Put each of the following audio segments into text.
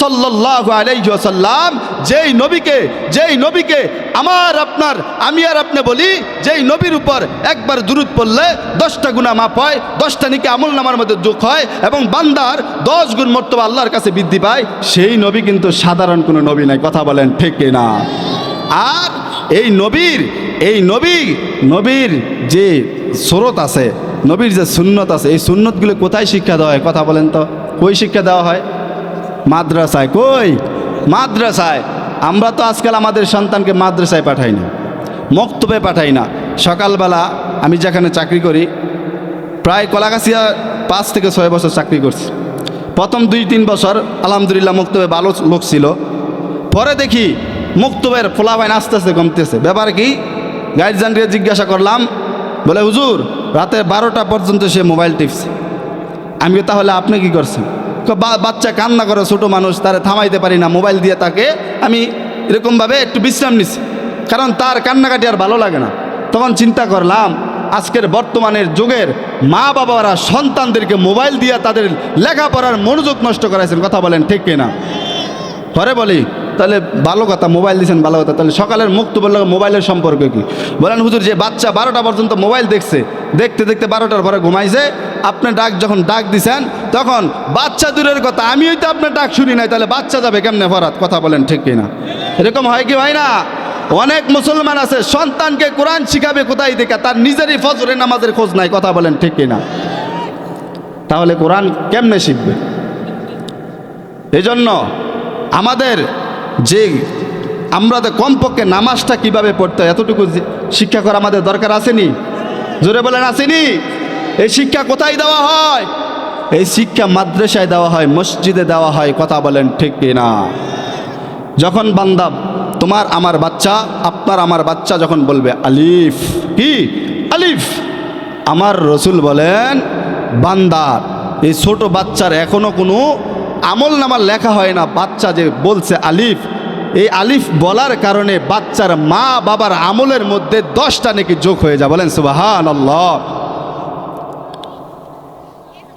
সাল্লাহ আলাইসাল্লাম যেই নবীকে যেই নবীকে আমার আপনার, আমি আর আপনি বলি, যেই নবীর উপর একবার দূরত পড়লে দশটা গুণা মাপ হয়, দশটা নিকে আমল নামার মধ্যে যোগ হয় এবং বান্দার দশ গুণ মর্তবা আল্লাহর কাছে বৃদ্ধি পায়, সেই নবী কিন্তু সাধারণ কোনো নবী নাই। কথা বলেন ঠিক না? আর এই নবীর, এই নবী, নবীর যে স্রোত আছে, নবীর যে সুন্নত আছে, এই সুন্নতগুলো কোথায় শিক্ষা দেওয়া হয়? কথা বলেন তো। কই শিক্ষা দেওয়া হয়? মাদ্রাসায় কই? মাদ্রাসায়। আমরা তো আজকাল আমাদের সন্তানকে মাদ্রাসায় পাঠাই না মক্তবে পাঠাই না। সকালবেলা আমি যেখানে চাকরি করি প্রায় কলাগাছিয়া পাঁচ থেকে ছয় বছর চাকরি করছি। প্রথম দুই তিন বছর আলহামদুলিল্লাহ মুক্তবে ভালো লোক ছিল। পরে দেখি মুক্তবের ফোলাবাইন আস্তে আস্তে কমতেছে ব্যাপার কি? গাইডজানকে জিজ্ঞাসা করলাম বলে হুজুর রাতে বারোটা পর্যন্ত সে মোবাইল টিপছে। আমি তাহলে আপনি কি করছেন? কয়, "বা- বাচ্চা কান্না করে ছোটো মানুষ, তারে থামাইতে পারি না, মোবাইল দিয়ে তাকে আমি এরকমভাবে একটু বিশ্রাম নিছি। কারণ তার কান্নাকাটি আর ভালো লাগে না। তখন চিন্তা করলাম, আজকের বর্তমানের যুগের মা বাবারা সন্তানদেরকে মোবাইল দিয়ে তাদের লেখাপড়ার মনোযোগ নষ্ট করাইছেন, কথা বলেন ঠিক কিনা? পরে বলি, তাহলে ভালো কথা, মোবাইল দিয়েছেন ভালো কথা। তাহলে সকালের মুক্ত বললে, মোবাইলের সম্পর্কে কি? বলেন হুজুর, যে বাচ্চা বারোটা পর্যন্ত মোবাইল দেখছে দেখতে দেখতে বারোটার পরে ঘুমাইছে। আপনি ডাক যখন ডাক দিছেন, তখন বাচ্চা দূরের কথা, আমিও তো আপনার ডাক শুনি নাই, তাহলে বাচ্চা যাবে কেমনে ফরাত? কথা বলেন ঠিক কিনা? এরকম হয় কি হয় না? অনেক মুসলমান আছে, সন্তানকে কোরআন শিখাবে কোথায় থেকে তার নিজেরই ফজরের নামাজের খোঁজ নাই, কথা বলেন ঠিক কিনা? তাহলে কোরআন কেমনে শিখবে? এজন্য আমাদের যে আমরা কমপক্ষে নামাজটা কীভাবে পড়তে এতটুকু শিক্ষা করা আমাদের দরকার আসেনি জোরে বলেন, আসেনি? এই শিক্ষা কোথায় দেওয়া হয়? এই শিক্ষা মাদ্রাসায় দেওয়া হয়, মসজিদে দেওয়া হয়, কথা বলেন ঠিক না যখন বান্দা, তোমার আমার বাচ্চা, আপনার আমার বাচ্চা যখন বলবে, আলিফ কি? আলিফ। আমার রসুল বলেন বান্দার এই ছোট বাচ্চার এখনও কোনো আমল নামার লেখা হয় না। বাচ্চা যে বলছে আলিফ এই আলিফ বলার কারণে বাচ্চার মা বাবার আমলের মধ্যে দশটা নাকি যোগ হয়ে যায়। বলেন সুবাহান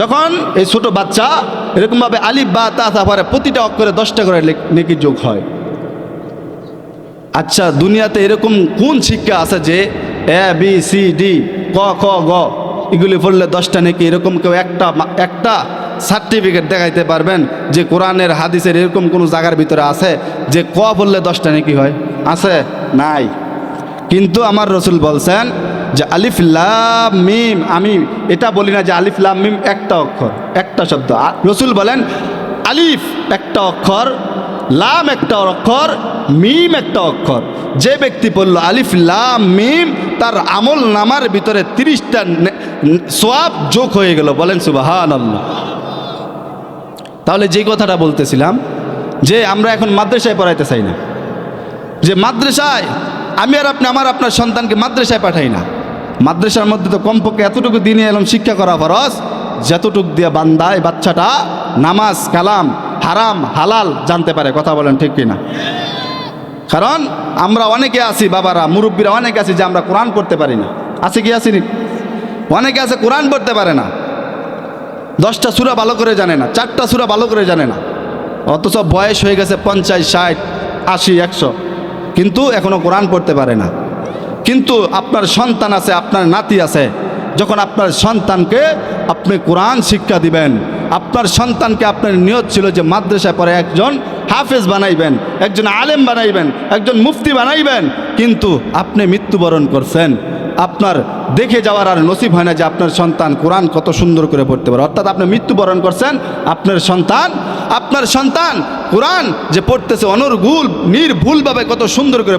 যখন এই ছোট বাচ্চা এরকমভাবে আলিফ বা তা প্রতিটা অক্ষরে দশটা করে নেকি যোগ হয়। আচ্ছা দুনিয়াতে এরকম কোন শিক্ষা আছে যে এ বি সি ডি ক, খ, গ, এগুলি পড়লে দশটা নাকি এরকম কেউ একটা একটা সার্টিফিকেট দেখাইতে পারবেন যে কোরআনের, হাদিসের এরকম কোনো জায়গার ভিতরে আছে যে ক বললে দশটা নাকি হয়? আছে? নাই। কিন্তু আমার রসুল বলছেন যে আলিফ মিম, আমি এটা বলি না যে আলিফ লাম মিম একটা অক্ষর, একটা শব্দ। রসুল বলেন আলিফ একটা অক্ষর, লাম একটা অক্ষর, মিম একটা অক্ষর। যে ব্যক্তি বলল আলিফ লাম মিম, তার আমল নামার ভিতরে তিরিশটা সোয়াব যোগ হয়ে গেল। বলেন সুবাহান আল্লাহ তাহলে যে কথাটা বলতেছিলাম, যে আমরা এখন মাদ্রাসায় পড়াইতে চাই না। যে মাদ্রাসায় আমি আর আপনি, আমার আপনার সন্তানকে মাদ্রাসায় পাঠাই না। মাদ্রাসার মধ্যে তো কমপক্ষে এতটুকু দিনে এলাম শিক্ষা করা ফরজ, যতটুক দিয়ে বান্দায় বাচ্চাটা নামাজ, কালাম, হারাম, হালাল জানতে পারে, কথা বলেন ঠিক কিনা? কারণ আমরা অনেকে আছি, বাবারা, মুরব্বীরা অনেকে আছি যে আমরা কোরআন পড়তে পারি না। আছে কি আসিনি অনেকে আছে কোরআন পড়তে পারে না। দশটা সুরা ভালো করে জানে না, চারটা সুরা ভালো করে জানে না। অথচ বয়স হয়ে গেছে পঞ্চাশ, ষাট, আশি, একশো। কিন্তু এখনও কোরআন পড়তে পারে না। কিন্তু আপনার সন্তান আছে, আপনার নাতি আছে, যখন আপনার সন্তানকে আপনি কোরআন শিক্ষা দিবেন, আপনার সন্তানকে আপনার নিয়ত ছিল যে মাদ্রাসায় পরে একজন হাফেজ বানাইবেন, একজন আলেম বানাইবেন, একজন মুফতি বানাইবেন, কিন্তু আপনি মৃত্যুবরণ করছেন। আপনার দেখে যাওয়ার আর নসিব হয় না যে আপনার সন্তান কোরআন কত সুন্দর করে পড়তে পারে। অর্থাৎ আপনি মৃত্যুবরণ করছেন, আপনার সন্তান আপনার সন্তান কোরআন যে পড়তেছে অনর্গুল, নির্ভুলভাবে কত সুন্দর করে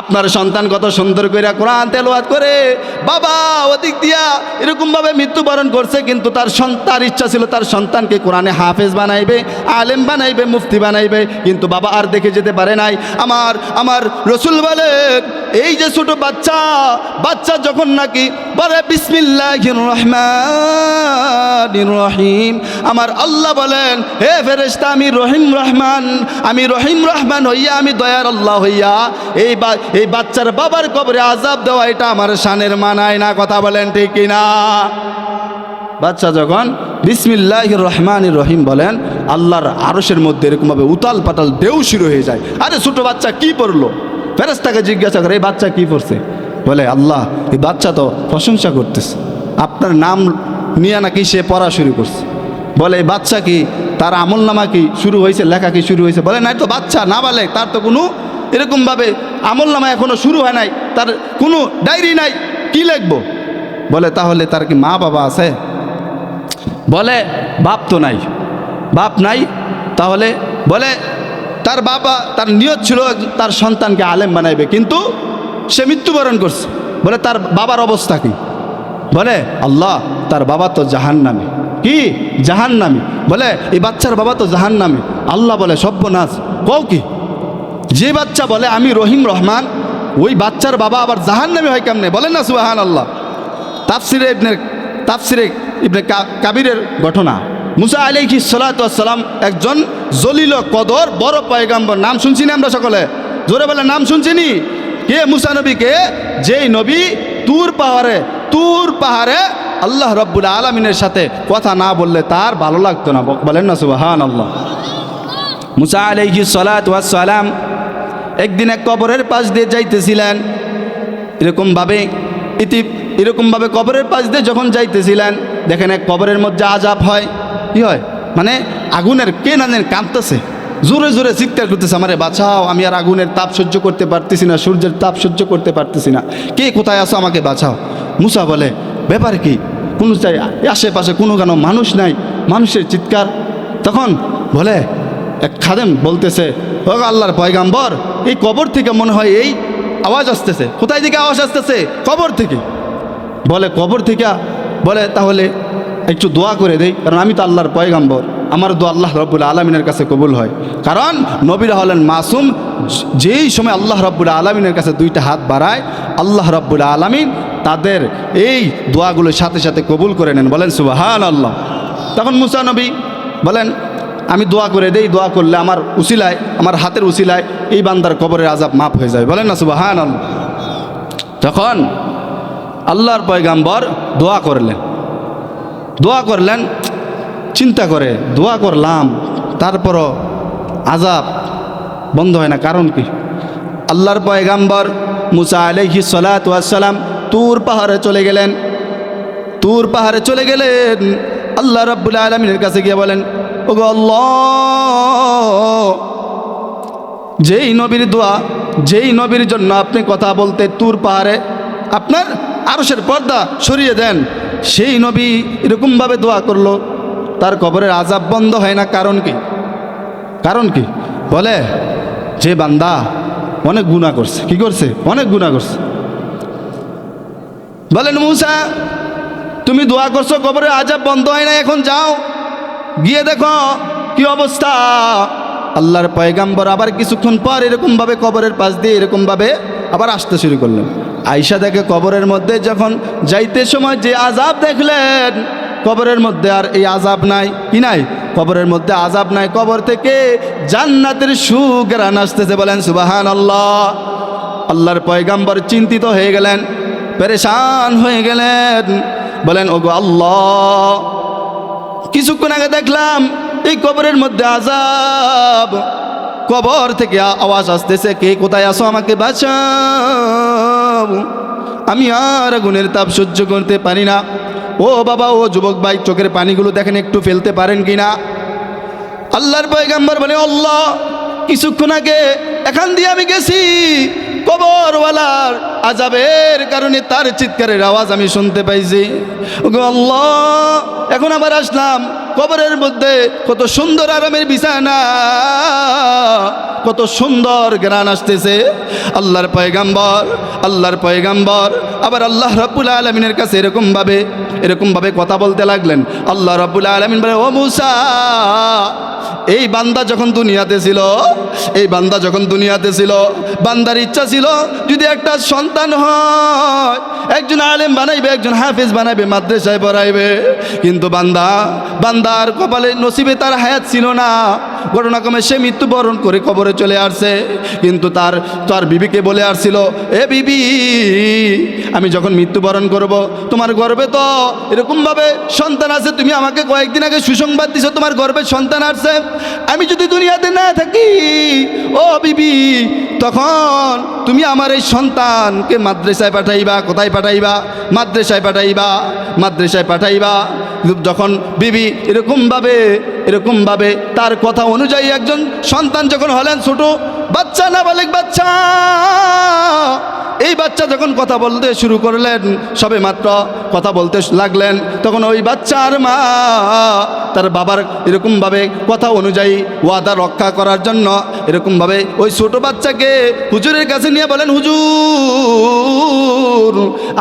আপনার সন্তান কত সুন্দর করে কোরআন তেলাওয়াত করে। বাবা, ওদিক দিয়া এরকমভাবে মৃত্যুবরণ করছে, কিন্তু তার সন্তান, ইচ্ছা ছিল তার সন্তানকে কোরআনে হাফেজ বানাইবে, আলেম বানাইবে, মুফতি বানাইবে, কিন্তু বাবা আর দেখে যেতে পারে নাই। আমার আমার রসুল বলেন এই যে ছোট বাচ্চা বাচ্চা যখন নাকি বলে, বিসমিল্লাহির রহমানির রহিম আমার আল্লাহ বলেন, হে ফেরেশতা, আমি রহিম রহমান, আমি রহিম রহমান হইয়া, আমি দয়ার আল্লাহ হইয়া, এই এই বাচ্চার বাবার কবরে আজাব দেওয়া, এটা আমার শানের মানায় না, কথা বলেন ঠিক কিনা? বাচ্চা যখন বিসমিল্লাহ রহমান রহিম বলেন, আল্লাহর আরসের মধ্যে এরকমভাবে উতাল পাতাল ঢেউ শুরু হয়ে যায়। আরে ছোট বাচ্চা কি পড়ল? ফেরেস্তাকে জিজ্ঞাসা করে, এই বাচ্চা কি পড়ছে? বলে, আল্লাহ, এই বাচ্চা তো প্রশংসা করতেছে। আপনার নাম নিয়ে নাকি সে পড়া শুরু করছে। বলে, এই বাচ্চা কি? তার আমল নামা কি শুরু হয়েছে? লেখা কি শুরু হয়েছে? বলে, নাই তো বাচ্চা, না বলে তার তো কোনো এরকমভাবে আমল নামা এখনও শুরু হয় নাই, তার কোনো ডায়েরি নাই, কি লিখব? বলে, তাহলে তার কি মা বাবা আছে? বলে, বাপ তো নাই। বাপ নাই? তাহলে বলে, তার বাবা, তার নিয়ত ছিল তার সন্তানকে আলেম বানাইবে, কিন্তু সে মৃত্যুবরণ করছে। বলে, তার বাবার অবস্থা কি? বলে, আল্লাহ, তার বাবা তো জাহান নামে কি? জাহান নামে বলে, এই বাচ্চার বাবা তো জাহান নামে আল্লাহ বলে সব্যনাশ কও কি? যে বাচ্চা বলে, আমি রহিম রহমান ওই বাচ্চার বাবা আবার জাহান নামে হয় কেমনে? বলেন না সুবাহান আল্লাহ তাফসিরে ইবনে তাফসিরে ইবনে কাবিরের ঘটনা। মুসা আলাইহি সালাম একজন জলিল কদর, বড় পয়গাম্বর। নাম শুনছি না আমরা সকলে? জোরে বলে নাম শুনছিনি কে? মুসা নবীকে যেই নবী তুর পাহাড়ে তুর পাহাড়ে আল্লাহ রব্বুল আলমিনের সাথে কথা না বললে তার ভালো লাগতো না। বলেন না সুবাহান আল্লাহ মুসা আলাইহি সালাম একদিন এক কবরের পাশ দিয়ে যাইতেছিলেন। এরকমভাবে ইতি এরকমভাবে কবরের পাশ দিয়ে যখন যাইতেছিলেন, দেখেন এক কবরের মধ্যে আজাব হয়। কি হয়? মানে আগুনের কে না জানেন কাঁদতেছে জোরে জোরে চিৎকার করতেছে, আমারে বাঁচাও, আমি আর আগুনের তাপ সহ্য করতে পারতেছি না, সূর্যের তাপ সহ্য করতে পারতেছি না। কে কোথায় আসো আমাকে বাঁচাও। মুসা বলে, ব্যাপার কি? কোনো চাই আশেপাশে কোনো কেন মানুষ নাই, মানুষের চিৎকার? তখন বলে, এক খাদেম বলতেছে ও আল্লাহর পয়গাম্বর, এই কবর থেকে মনে হয় এই আওয়াজ আসতেছে। কোথায় থেকে আওয়াজ আসতেছে? কবর থেকে। বলে, কবর থেকে, বলে, তাহলে একটু দোয়া করে দেই, কারণ আমি তো আল্লাহর পয়গাম্বর। আমার দোয়া আল্লাহ রব্বুল আলমিনের কাছে কবুল হয়। কারণ নবীরা হলেন মাসুম, যেই সময় আল্লাহ রব্বুল আলমিনের কাছে দুইটা হাত বাড়ায়, আল্লাহ রব্বুল আলমিন তাদের এই দোয়াগুলোর সাথে সাথে কবুল করে নেন। বলেন সুবাহান আল্লাহ তখন মুসা নবী বলেন আমি দোয়া করে দেই, দোয়া করলে আমার উসিলায়, আমার হাতের উসিলায় এই বান্দার কবরের আজাব মাফ হয়ে যায়। বলেন না সুবাহান আল্লাহ তখন আল্লাহর পয়গাম্বর দোয়া করলেন। দোয়া করলেন, চিন্তা করে দোয়া করলাম, তারপরও আজাব বন্ধ হয় না। কারণ কি? আল্লাহর পয়গাম্বর মুসা আলহি সালাম তুর পাহাড়ে চলে গেলেন। তুর পাহাড়ে চলে গেলেন। আল্লাহ রাব্বুল আলমিনের কাছে গিয়ে বলেন যেই নবীর দোয়া, যেই নবীর জন্য আপনি কথা বলতে তুর পাহাড়ে আপনার আরসের পর্দা সরিয়ে দেন, সেই নবী এরকমভাবে দোয়া করল, তার কবরের আজাব বন্ধ হয় না। কারণ কি? কারণ কি? বলে, যে বান্দা অনেক গুণা করছে। কি করছে? অনেক গুণা করছে। বলেন, মুসা, তুমি দোয়া করছ, কবরের আজাব বন্ধ হয় না এখন যাও। গিয়ে দেখো কি অবস্থা। আল্লাহর পয়গাম্বর আবার কিছুক্ষণ পর এরকমভাবে কবরের পাশ দিয়ে এরকমভাবে আবার আসতে শুরু করলেন। আয়সা দেখে কবরের মধ্যে যখন যাইতে সময় যে আজাব দেখলেন, কবরের মধ্যে আর এই আজাব নাই, কি নাই? কবরের মধ্যে আজাব নাই, কবর থেকে জান্নাতের সুগ্রান আসতেছে বলেন সুবাহান আল্লাহ আল্লাহর পয়গাম্বর চিন্তিত হয়ে গেলেন, পেরেশান হয়ে গেলেন, বলেন ওগো আল্লাহ কিছুক্ষণ আগে দেখলাম, এই কবরের মধ্যে আজাব কবর থেকে আওয়াজ আসতেছে, কে কোথায় আসো আমাকে বাঁচাও। আমি আর আগুনের তাপ সহ্য করতে পারি না। ও বাবা, ও যুবক ভাই, চোখের পানিগুলো দেখেন, একটু ফেলতে পারেন কি না? আল্লাহর পয়গাম্বর বলে, আল্লাহ, কিছুক্ষণ আগে এখান দিয়ে আমি গেছি। কবরওয়ালার আজাবের কারণে তার চিৎকারের আওয়াজ আমি শুনতে পাইছি। আল্লাহ এখন আবার আসলাম। কবরের মধ্যে কত সুন্দর আরামের বিছানা, কত সুন্দর গ্রান আসতেছে। আল্লাহর পয়গাম্বর আল্লাহর পয়গাম্বর। আবার আল্লাহ রাব্বুল আলমিনের কাছে এরকমভাবে এরকমভাবে কথা বলতে লাগলেন। আল্লাহ রাব্বুল আলমিন বলে, ও মুসা, এই বান্দা যখন দুনিয়াতে ছিল, এই বান্দা যখন দুনিয়াতে ছিল, বান্দার ইচ্ছা ছিল যদি একটা সন্তান হয়, একজন আলেম বানাইবে, একজন হাফিজ বানাইবে, মাদ্রাসায় পড়াইবে। কিন্তু বান্দা বান্দার কপালে নসিবে তার হায়াত ছিল না। ঘটনাক্রমে সে মৃত্যুবরণ করে কবরে চলে আসছে। কিন্তু তার তার বিবিকে বলে আসছিল, এ বিবি আমি যখন মৃত্যুবরণ করব, তোমার গর্বে তো এরকমভাবে সন্তান আছে, তুমি আমাকে কয়েকদিন আগে সুসংবাদ দিছো, তোমার গর্বে সন্তান আসছে। আমি যদি দুনিয়াতে না থাকি, ও বিবি, তখন তুমি আমার এই সন্তানকে মাদ্রাসায় পাঠাইবা, কোথায় পাঠাইবা? মাদ্রাসায় পাঠাইবা মাদ্রাসায় পাঠাইবা। যখন বিবি এরকমভাবে এরকমভাবে তার কথা অনুযায়ী একজন সন্তান যখন হলেন ছোট বাচ্চা না বালেক বাচ্চা। এই বাচ্চা যখন কথা বলতে শুরু করলেন, সবে মাত্র কথা বলতে লাগলেন, তখন ওই বাচ্চার মা তার বাবার এরকমভাবে কথা অনুযায়ী ওয়াদা রক্ষা করার জন্য এরকমভাবে ওই ছোট বাচ্চাকে হুজুরের কাছে নিয়ে বলেন, হুজুর,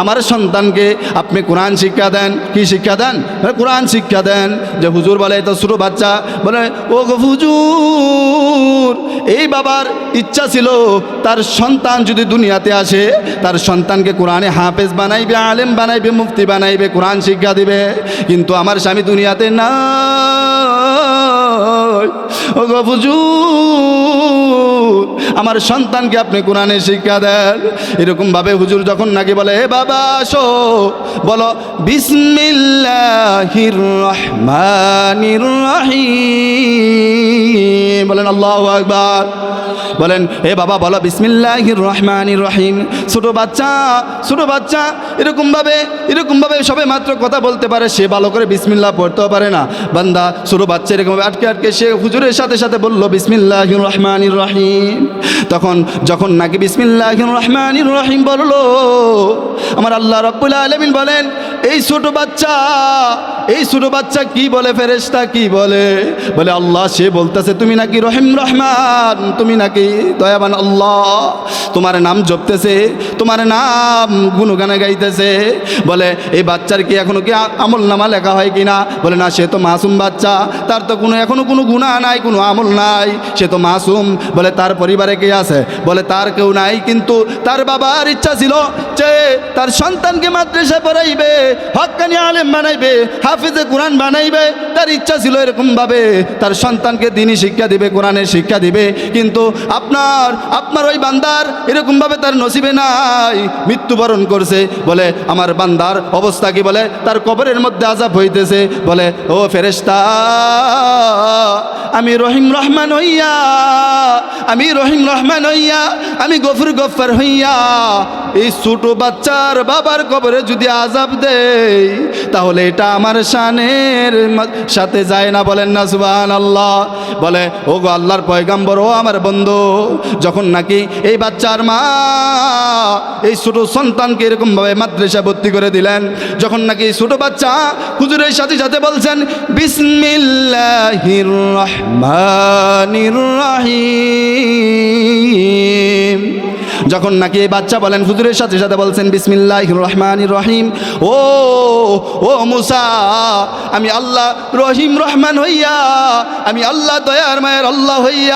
আমার সন্তানকে আপনি কোরআন শিক্ষা দেন। কি শিক্ষা দেন? কোরআন শিক্ষা দেন। যে হুজুর বলে তো ছোটো বাচ্চা। বলে ও হুজুর, এই বাবার ইচ্ছা ছিল, তার সন্তান যদি দুনিয়াতে আসে, তার সন্তানকে কোরআনে হাফেজ বানাইবে, আলেম বানাইবে, মুফতি বানাইবে, কোরআন শিক্ষা দিবে। কিন্তু আমার স্বামী দুনিয়াতে না ও গো হুজুর, আমার সন্তানকে আপনি কোরআনে শিক্ষা দেন। এরকমভাবে হুজুর যখন নাকি বলে হে বাবা, আসো। বলো, বিসমিল্লাহির রহিম। বলেন, আল্লাহু আকবার। বলেন হে বাবা, বলো, বিসমিল্লাহির রহমানির রহিম। ছোট বাচ্চা ছোট বাচ্চা, এরকমভাবে এরকমভাবে সবে মাত্র কথা বলতে পারে, সে ভালো করে বিসমিল্লাহ পড়তেও পারে না। বান্দা, ছোট বাচ্চা, এরকমভাবে আটকে আটকে সে হুজুরের সাথে সাথে বলল, বিসমিল্লাহির রহমানির রহিম। তখন যখন নাকি বিসমিল্লাহ রহমান রহিম বলল, আমার আল্লাহ রব্বুল আলমিন বলেন, এই ছোট বাচ্চা এই ছোট বাচ্চা কি বলে, ফেরেশতা কি বলে? বলে, আল্লাহ, সে বলতেছে, তুমি নাকি রহিম রহমান? তুমি নাকি দয়াবান আল্লাহ? তোমার নাম জপতেছে, তোমার নাম গুনগানে গাইতেছে। বলে, এই বাচ্চার কি এখনও কি আমল নামা লেখা হয় কিনা বলে, না, সে তো মাসুম বাচ্চা। তার তো কোনো এখনও কোনো গুণা নাই, কোনো আমল নাই। সে তো মাসুম। বলে, তার পরিবারে কে আছে? বলে, তার কেউ নাই, কিন্তু তার বাবার ইচ্ছা ছিল যে তার সন্তানকে মাদ্রাসা পড়াইবে হক্কানি আলেম বানাইবে হাফিজে কোরআন বানাইবে, তার ইচ্ছা ছিল এরকমভাবে। তার সন্তানকে দিনই শিক্ষা দিবে কোরআনের শিক্ষা দিবে। কিন্তু আপনার আপনার ওই বান্দার এরকমভাবে তার নসিবে নাই। মৃত্যুবরণ করছে, বলে আমার বান্দার অবস্থা কি বলে? তার কবরের মধ্যে আজাব হইতেছে, বলে, ও ফেরেস্তা আমি রহিম রহমান হইয়া, আমি রহিম রহমান হইয়া, আমি গফুর গফার হইয়া এই ছোট বাচ্চার বাবার কবরে যদি আজাব দেয়, তাহলে এটা আমার শানের সাথে যায় না, বলেন না সুবাহান আল্লাহ বলে ও গো আল্লাহর পয়গাম্বর, ও আমার বন্ধু, যখন নাকি এই বাচ্চার মা এই ছোট সন্তানকে এরকমভাবে মাদ্রাসা ভর্তি করে দিলেন, যখন নাকি এই ছোট বাচ্চা হুজুরের সাথে সাথে বলছেন, বিসমিল্লাহির রহমানির রহিম। যখন নাকি এই বাচ্চা বলেন, হুজুরের সাথে সাথে বলছেন বিসমিল্লাহ রহমান রহিম। ও ও মুসা, আমি আল্লাহ রহিম রহমান হইয়া, আমি আল্লাহ দয়ার মায়ের আল্লাহ হইয়া